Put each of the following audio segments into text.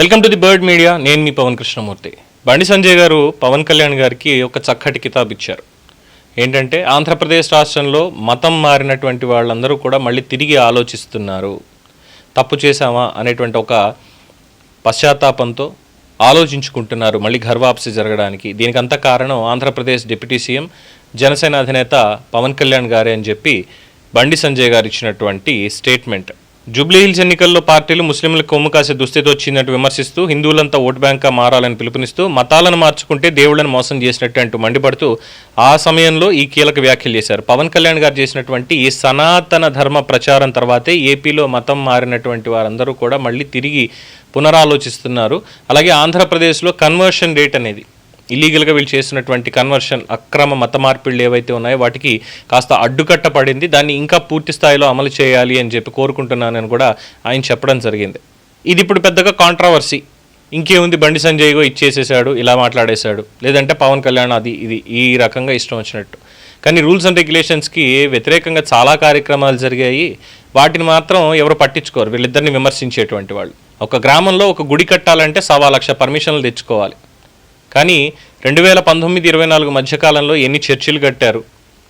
Welcome to the bird media నేను మీ పవన్ కృష్ణమూర్తి. బండి సంజయ్ గారు పవన్ కళ్యాణ్ గారికి ఒక చక్కటి కితాబ్ ఇచ్చారు. ఏంటంటే ఆంధ్రప్రదేశ్ రాష్ట్రంలో మతం మారినటువంటి వాళ్ళందరూ కూడా మళ్ళీ తిరిగి ఆలోచిస్తున్నారు. తప్పు చేశామా అనేటువంటి ఒక పశ్చాత్తాపంతో ఆలోచించుకుంటున్నారు మళ్ళీ గర్వాప్సి జరగడానికి. దీనికంత కారణం ఆంధ్రప్రదేశ్ డిప్యూటీ సీఎం జనసేన అధినేత పవన్ కళ్యాణ్ గారే అని చెప్పి బండి సంజయ్ గారు ఇచ్చినటువంటి స్టేట్మెంట్. జూబ్లీ హిల్స్ ఎన్నికల్లో పార్టీలు ముస్లింలకు కొమ్ము కాసే దుస్థితి వచ్చిందంటూ విమర్శిస్తూ హిందువులంతా ఓటు బ్యాంక్గా మారాలని పిలుపునిస్తూ మతాలను మార్చుకుంటే దేవుళ్ళని మోసం చేసినట్టు అంటూ మండిపడుతూ ఆ సమయంలో ఈ కీలక వ్యాఖ్యలు చేశారు. పవన్ కళ్యాణ్ గారు చేసినటువంటి ఈ సనాతన ధర్మ ప్రచారం తర్వాతే ఏపీలో మతం మారినటువంటి వారందరూ కూడా మళ్ళీ తిరిగి పునరాలోచిస్తున్నారు. అలాగే ఆంధ్రప్రదేశ్లో కన్వర్షన్ రేట్ అనేది ఇల్లీగల్గా వీళ్ళు చేసినటువంటి కన్వర్షన్ అక్రమ మత మార్పిళ్ళు ఏవైతే ఉన్నాయో వాటికి కాస్త అడ్డుకట్ట పడింది. దాన్ని ఇంకా పూర్తి స్థాయిలో అమలు చేయాలి అని చెప్పి కోరుకుంటున్నానని కూడా ఆయన చెప్పడం జరిగింది. ఇది ఇప్పుడు పెద్దగా కాంట్రవర్సీ ఇంకేముంది? బండి సంజయ్గో ఇచ్చేసేసాడు ఇలా మాట్లాడేశాడు. లేదంటే పవన్ కళ్యాణ్ అది ఇది ఈ రకంగా ఇష్టం వచ్చినట్టు. కానీ రూల్స్ అండ్ రెగ్యులేషన్స్కి వ్యతిరేకంగా చాలా కార్యక్రమాలు జరిగాయి. వాటిని మాత్రం ఎవరు పట్టించుకోరు. వీళ్ళిద్దరిని విమర్శించేటువంటి వాళ్ళు. ఒక గ్రామంలో ఒక గుడి కట్టాలంటే సవా లక్ష పర్మిషన్లు తెచ్చుకోవాలి. కానీ రెండు వేల పంతొమ్మిది ఇరవై నాలుగు మధ్యకాలంలో ఎన్ని చర్చిలు కట్టారు?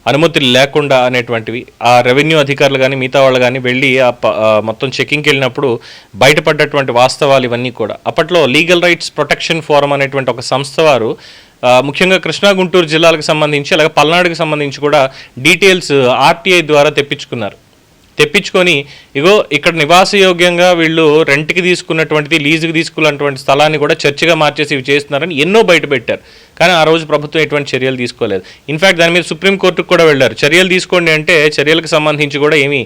అనుమతులు లేకుండా అనేటువంటివి. ఆ రెవెన్యూ అధికారులు కానీ మిగతా వాళ్ళు కానీ వెళ్ళి ఆ మొత్తం చెకింగ్కి వెళ్ళినప్పుడు బయటపడ్డటువంటి వాస్తవాలు ఇవన్నీ కూడా. అప్పట్లో లీగల్ రైట్స్ ప్రొటెక్షన్ ఫోరం అనేటువంటి ఒక సంస్థ వారు ముఖ్యంగా కృష్ణా గుంటూరు జిల్లాలకు సంబంధించి అలాగే పల్నాడుకి సంబంధించి కూడా డీటెయిల్స్ ఆర్టీఐ ద్వారా తెప్పించుకున్నారు. తెప్పించుకొని ఇగో ఇక్కడ నివాసయోగ్యంగా వీళ్ళు రెంట్కి తీసుకున్నటువంటిది లీజుకి తీసుకున్నటువంటి స్థలాన్ని కూడా చర్చిగా మార్చేసి ఇవి చేస్తున్నారని ఎన్నో బయట పెట్టారు. కానీ ఆ రోజు ప్రభుత్వం ఎటువంటి చర్యలు తీసుకోలేదు. ఇన్ఫ్యాక్ట్ దాని మీద సుప్రీంకోర్టుకు కూడా వెళ్ళారు. చర్యలు తీసుకోండి అంటే చర్యలకు సంబంధించి కూడా ఏమీ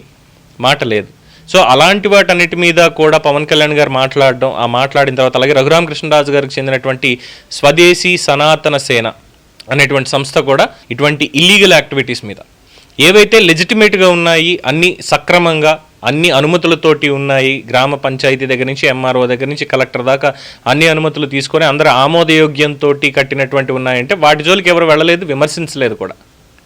మాట లేదు. సో అలాంటి వాటన్నిటి మీద కూడా పవన్ కళ్యాణ్ గారు మాట్లాడడం ఆ మాట్లాడిన తర్వాత అలాగే రఘురామ కృష్ణరాజు గారికి చెందినటువంటి స్వదేశీ సనాతన సేన అనేటువంటి సంస్థ కూడా ఇటువంటి ఇల్లీగల్ యాక్టివిటీస్ మీద ఏవైతే లెజిటిమేట్గా ఉన్నాయి అన్ని సక్రమంగా అన్ని అనుమతులతోటి ఉన్నాయి గ్రామ పంచాయతీ దగ్గర నుంచి ఎంఆర్ఓ దగ్గర నుంచి కలెక్టర్ దాకా అన్ని అనుమతులు తీసుకొని అందరూ ఆమోదయోగ్యంతో కట్టినటువంటి ఉన్నాయంటే వాటి జోలికి ఎవరు వెళ్ళలేదు విమర్శించలేదు కూడా.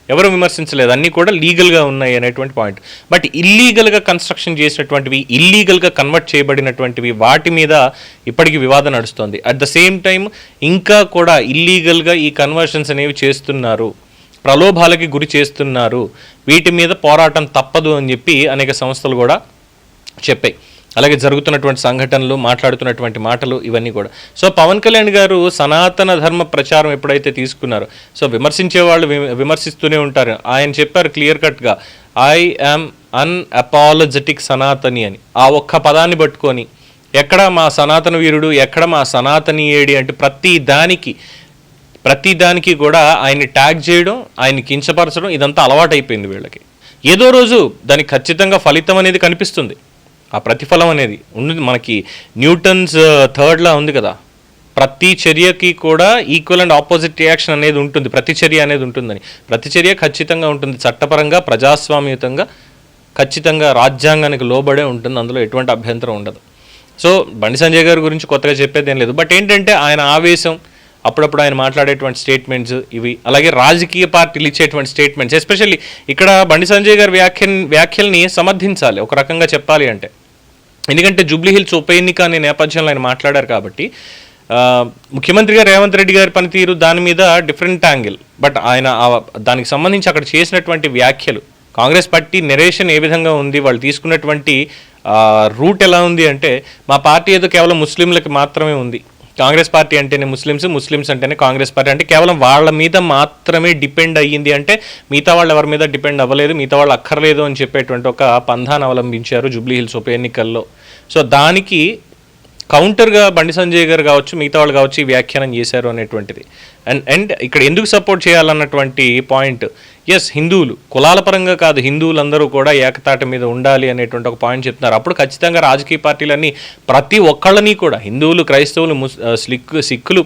ఎవరు విమర్శించలేదు అన్నీ కూడా లీగల్గా ఉన్నాయి అనేటువంటి పాయింట్ బట్ ఇల్లీగల్గా కన్స్ట్రక్షన్ చేసినటువంటివి ఇల్లీగల్గా కన్వర్ట్ చేయబడినటువంటివి వాటి మీద ఇప్పటికీ వివాదం నడుస్తుంది. అట్ ద సేమ్ టైం ఇంకా కూడా ఇల్లీగల్గా ఈ కన్వర్షన్స్ అనేవి చేస్తున్నారు. ప్రలోభాలకి గురి చేస్తున్నారు. వీటి మీద పోరాటం తప్పదు అని చెప్పి అనేక సంస్థలు కూడా చెప్పాయి. అలాగే జరుగుతున్నటువంటి సంఘటనలు మాట్లాడుతున్నటువంటి మాటలు ఇవన్నీ కూడా. సో పవన్ కళ్యాణ్ గారు సనాతన ధర్మ ప్రచారం ఎప్పుడైతే తీసుకున్నారో సో విమర్శించే వాళ్ళు విమర్శిస్తూనే ఉంటారు. ఆయన చెప్పారు క్లియర్ కట్గా ఐ యామ్ అన్అపాలజెటిక్ సనాతని అని. ఆ ఒక్క పదాన్ని పట్టుకొని ఎక్కడ మా సనాతన వీరుడు? ఎక్కడ మా సనాతనీయుడి? అంటే ప్రతి దానికి ప్రతి దానికి కూడా ఆయన్ని ట్యాగ్ చేయడం ఆయన్ని కించపరచడం ఇదంతా అలవాటైపోయింది వీళ్ళకి. ఏదో రోజు దానికి ఖచ్చితంగా ఫలితం అనేది కనిపిస్తుంది. ఆ ప్రతిఫలం అనేది ఉంది మనకి న్యూటన్స్ థర్డ్లా ఉంది కదా. ప్రతి చర్యకి కూడా ఈక్వల్ అండ్ ఆపోజిట్ రియాక్షన్ అనేది ఉంటుంది. ప్రతిచర్య అనేది ఉంటుందని. ప్రతిచర్య ఖచ్చితంగా ఉంటుంది. చట్టపరంగా ప్రజాస్వామ్యతంగా ఖచ్చితంగా రాజ్యాంగానికి లోబడే ఉంటుంది. అందులో ఎటువంటి అభ్యంతరం ఉండదు. సో బండి సంజయ్ గారి గురించి కొత్తగా చెప్పేది ఏం లేదు. బట్ ఏంటంటే ఆయన ఆవేశం అప్పుడప్పుడు ఆయన మాట్లాడేటువంటి స్టేట్మెంట్స్ ఇవి అలాగే రాజకీయ పార్టీలు ఇచ్చేటువంటి స్టేట్మెంట్స్ ఎస్పెషల్లీ ఇక్కడ బండి సంజయ్ గారి వ్యాఖ్య వ్యాఖ్యల్ని సమర్థించాలి ఒక రకంగా చెప్పాలి అంటే. ఎందుకంటే జూబ్లీహిల్స్ ఉప ఎన్నిక అనే నేపథ్యంలో ఆయన మాట్లాడారు కాబట్టి ముఖ్యమంత్రి ముఖ్యమంత్రిగా రేవంత్ రెడ్డి గారి పనితీరు దాని మీద డిఫరెంట్ యాంగిల్ బట్ ఆయన దానికి సంబంధించి అక్కడ చేసినటువంటి వ్యాఖ్యలు కాంగ్రెస్ పార్టీ నెరేషన్ ఏ విధంగా ఉంది వాళ్ళు తీసుకున్నటువంటి రూట్ ఎలా ఉంది అంటే మా పార్టీ ఏదో కేవలం ముస్లింలకు మాత్రమే ఉంది. కాంగ్రెస్ పార్టీ అంటేనే ముస్లిమ్స్ ముస్లిమ్స్ అంటేనే కాంగ్రెస్ పార్టీ. అంటే కేవలం వాళ్ళ మీద మాత్రమే డిపెండ్ అయ్యింది అంటే మిగతా వాళ్ళు ఎవరి మీద డిపెండ్ అవ్వలేదు మిగతా వాళ్ళు అక్కర్లేదు అని చెప్పేటువంటి ఒక పంధాన్ని అవలంబించారు జూబ్లీహిల్స్ ఉప ఎన్నికల్లో. సో దానికి కౌంటర్గా బండి సంజయ్ గారు కావచ్చు మిగతా వాళ్ళు కావచ్చు ఈ వ్యాఖ్యానం చేశారు అనేటువంటిది. అండ్ అండ్ ఇక్కడ ఎందుకు సపోర్ట్ చేయాలన్నటువంటి పాయింట్ ఎస్ హిందువులు కులాల పరంగా కాదు హిందువులందరూ కూడా ఏకతాటి మీద ఉండాలి అనేటువంటి ఒక పాయింట్ చెప్తున్నారు. అప్పుడు ఖచ్చితంగా రాజకీయ పార్టీలన్నీ ప్రతి ఒక్కళ్ళని కూడా హిందువులు క్రైస్తవులు ముస్ ఆ, సిక్కులు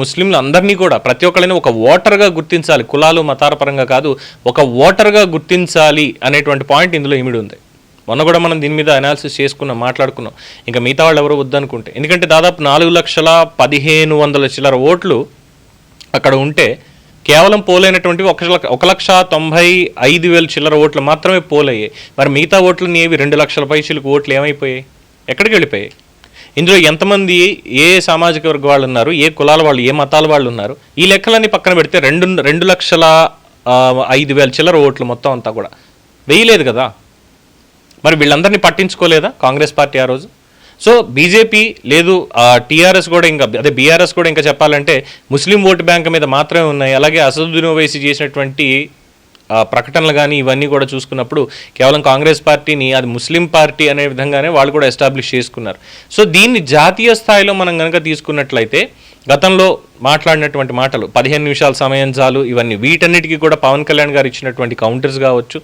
ముస్లింలు అందరినీ కూడా ప్రతి ఒక్కళ్ళని ఒక ఓటర్గా గుర్తించాలి. కులాలు మతాల పరంగా కాదు ఒక ఓటర్గా గుర్తించాలి అనేటువంటి పాయింట్ ఇందులో ఇమిడి ఉంది. మొన్న కూడా మనం దీని మీద అనాలిసిస్ చేసుకున్నాం మాట్లాడుకున్నాం. ఇంకా మిగతా వాళ్ళు ఎవరు వద్దనుకుంటే. ఎందుకంటే దాదాపు నాలుగు లక్షల పదిహేను వందల చిల్లర ఓట్లు అక్కడ ఉంటే కేవలం పోలైనటువంటి ఒక లక్ష ఒక లక్ష తొంభై ఐదు వేల చిల్లర ఓట్లు మాత్రమే పోలయ్యాయి. మరి మిగతా ఓట్లు ఏవి? రెండు లక్షల పైసలకు ఓట్లు ఏమైపోయాయి? ఎక్కడికి వెళ్ళిపోయాయి? ఇందులో ఎంతమంది ఏ సామాజిక వర్గ వాళ్ళు ఉన్నారు? ఏ కులాల వాళ్ళు? ఏ మతాల వాళ్ళు ఉన్నారు? ఈ లెక్కలన్నీ పక్కన పెడితే రెండు రెండు లక్షల ఐదు వేల చిల్లర ఓట్లు మొత్తం అంతా కూడా. వేయలేదు కదా? మరి వీళ్ళందరినీ పట్టించుకోలేదా కాంగ్రెస్ పార్టీ ఆ రోజు? సో బీజేపీ లేదు టీఆర్ఎస్ కూడా ఇంకా అదే బీఆర్ఎస్ కూడా ఇంకా చెప్పాలంటే ముస్లిం ఓటు బ్యాంక్ మీద మాత్రమే ఉన్నాయి. అలాగే అసదుద్దీన్ ఓవైసీ చేసినటువంటి ప్రకటనలు కానీ ఇవన్నీ కూడా చూసుకున్నప్పుడు కేవలం కాంగ్రెస్ పార్టీని అది ముస్లిం పార్టీ అనే విధంగానే వాళ్ళు కూడా ఎస్టాబ్లిష్ చేసుకున్నారు. సో దీన్ని జాతీయ స్థాయిలో మనం కనుక తీసుకున్నట్లయితే గతంలో మాట్లాడినటువంటి మాటలు పదిహేను నిమిషాల సమయం చాలు ఇవన్నీ వీటన్నిటికీ కూడా పవన్ కళ్యాణ్ గారు ఇచ్చినటువంటి కౌంటర్స్ కావచ్చు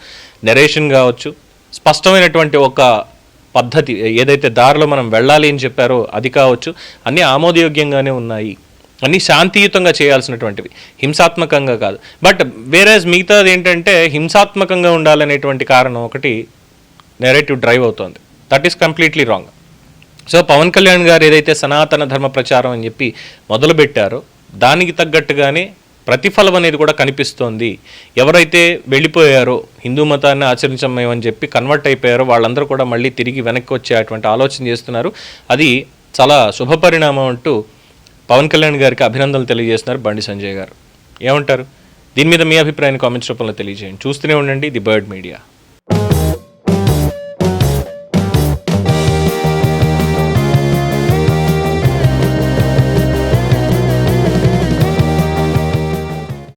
నెరేషన్ కావచ్చు స్పష్టమైనటువంటి ఒక పద్ధతి ఏదైతే దారిలో మనం వెళ్ళాలి అని చెప్పారో అది కావచ్చు అన్నీ ఆమోదయోగ్యంగానే ఉన్నాయి. అన్నీ శాంతియుతంగా చేయాల్సినటువంటివి. హింసాత్మకంగా కాదు. బట్ వేరేజ్ మిగతాది ఏంటంటే హింసాత్మకంగా ఉండాలనేటువంటి కారణం ఒకటి నెరేటివ్ డ్రైవ్ అవుతోంది. That is completely wrong so Pavan Kalyan garu ఏదైతే సనాతన ధర్మ ప్రచారం అని చెప్పి మొదలుపెట్టారో దానికి తగ్గట్టుగానే ప్రతిఫలం అనేది కూడా కనిపిస్తోంది. ఎవరైతే వెళ్ళిపోయారో హిందూ మతాన్ని ఆచరించమని చెప్పి కన్వర్ట్ అయిపోయారో వాళ్ళందరూ కూడా మళ్ళీ తిరిగి వెనక్కి వచ్చేటువంటి ఆలోచన చేస్తున్నారు. అది చాలా శుభపరిణామం అంటూ పవన్ కళ్యాణ్ గారికి అభినందనలు తెలియజేస్తున్నారు బండి సంజయ్ గారు. ఏమంటారు? దీని మీద మీ అభిప్రాయాన్ని కామెంట్స్ రూపంలో తెలియజేయండి. చూస్తూనే ఉండండి ది బర్డ్ మీడియా.